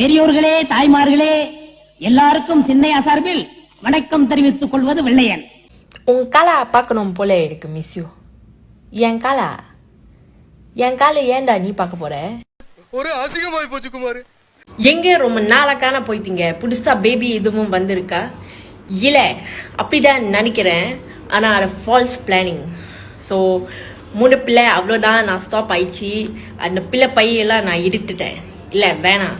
பெரியோர்களே தாய்மார்களே எல்லாருக்கும் சின்னையா சார்பில் வணக்கம் தெரிவித்துக் கொள்வது வெள்ளையன். உன் காலா பார்க்கணும் போல இருக்கு மிஸ் யூ என் காலா? என் காலை ஏன்டா நீ பார்க்க போற? ஒரு அசிங்கமாய் போச்சு குமார். எங்க ரொம்ப நாளாக்கான போயிட்டீங்க? புதுசா பேபி எதுவும் வந்திருக்கா? இல்ல அப்படிதான் நினைக்கிறேன். ஆனா அது ஃபால்ஸ் பிளானிங் ஸோ மூணு பிள்ளை அவ்வளோதான் நான் ஸ்டாப் ஆயிடுச்சு. அந்த பிள்ளை பையெல்லாம் நான் எடுத்துட்டேன் இல்ல வேணாம்.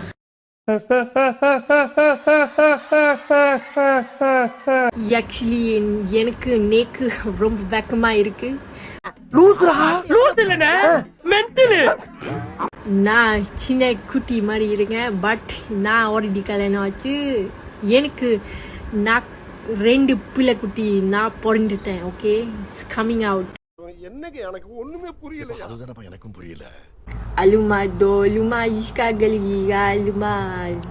ஆக்சுவலி எனக்கு நேக்கு ரொம்ப வெக்கமா இருக்கு. நான் சின்ன குட்டி மாதிரி இருக்கேன் பட் நான் ஆல்ரெடி கல்யாணம் ஆச்சு. எனக்கு நான் ரெண்டு பிள்ளை குட்டி நான் பிறந்துட்டேன் ஓகே இட்ஸ் கம்மிங் அவுட் என்னங்க எனக்கு? ஒண்ணுமே புரியல அதுதானப்பா எனக்கும் புரியல. Aluma do, luma iska galiga, luma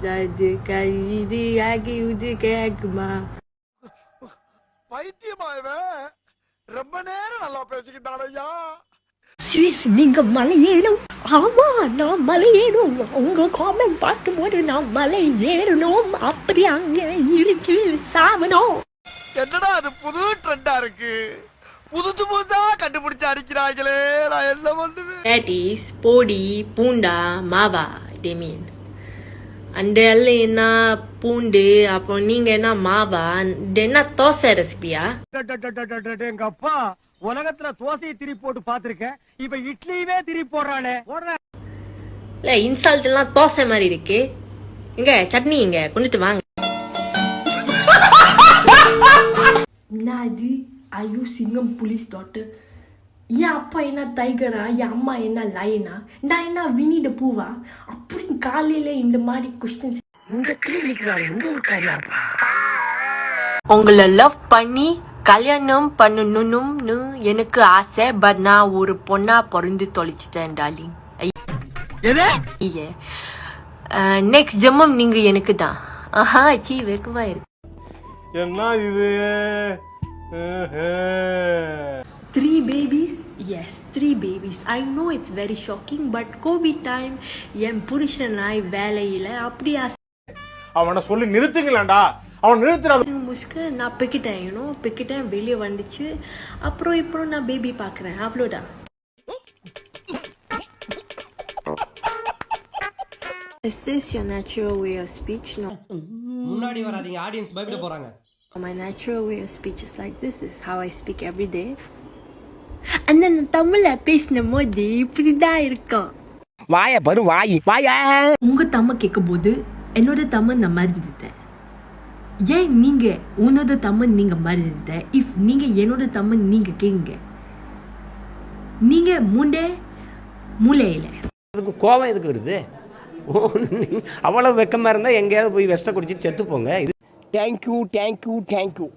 zade kalidi agi ude kagma. பைத்தியமாயவன் ரொம்ப நேரம் நல்லா பேசிக்கிட்டான் ஐயா நீங்க மலையேறும். ஆமா நான் மலையேறும். உங்க காமெண்ட் பார்க்கும்போது நான் மலை ஏறணும் அப்படி அங்க இருக்கு சாவணும். என்னடா அது புது ட்ரெண்டா இருக்கு? புதுசு புதுசா கண்டுபிடிச்சு அடிக்கிறாங்களே நான் என்ன பண்ணுவேன்? Podi, punda, mava, they mean. அந்த எல்லாம் என்ன பூண்டு அப்புறம் நீங்க என்ன மாவா என்ன தோசை ரெசிபியா எங்க அப்பா உலகத்துல தோசையை திரி போட்டு பாத்திருக்கேன் இப்ப இட்லியவே திரி போடுறானே போடுற இல்ல இன்சல்ட் எல்லாம் தோசை மாதிரி இருக்கு. இங்க சட்னி இங்க கொண்டுட்டு வாங்க. அது ஐயோ சிங்கம் புலிஸ் டாக்டர் என் அப்பா என்ன டைகரா என் அம்மா என்ன லயனா நான் என்ன வினிட பூவா? அப்படி காலையில இந்த மாதிரி கொஸ்டின்ஸ் உங்களை லவ் பண்ணி கல்யாணம் பண்ணணும்னு எனக்கு ஆசை பட் நான் ஒரு பொண்ணா பிறந்து தொலைச்சிட்டேன் டார்லிங் ஐயே. நெக்ஸ்ட் ஜென்மம் நீங்க எனக்கு தான். ஆஹா சீ வெக்கமா இருக்கு. என்ன இது? Three babies? Yes, three babies. I know it's very shocking, but COVID time, என் புருஷனாய் வேலையில அப்படி அவனை சொல்லி நிறுத்துங்களேன்டா அவன் நிறுத்துற முஸ்க நான் பிக்கிட்டேன் யூனோ பிக்கிட்டேன் வெளியே வந்துச்சு அப்புறம் இப்போ நான் பேபி பார்க்குறேன் அவ்வளோதான் Is this your natural way of speech? No. முன்னாடி வராதீங்க ஆடியன்ஸ் பயப்பட போறாங்க My natural way of speech is like this. This is how I speak every day. And then தமிழ்ல பேசின போது இப்படிதான் இருக்கும் வாய பாரு வாய் வாய. உங்க தமிழ் கேட்கும்போது என்னோட தமிழ் நான் மறந்துட்டேன். ஏன் நீங்க உன்னோட தமிழ் நீங்க மறந்துட்ட? இஃப் நீங்க என்னோட தமிழ் நீங்க கேங்க நீங்க முண்டே மூலையில அதுக்கு கோவம் எதுக்கு வருது? அவ்வளவு வெக்கமா இருந்தா எங்கேயாவது போய் விஷத்தை குடிச்சிட்டு செத்து போங்க. இது தேங்க்யூ தேங்க்யூ தேங்க்யூ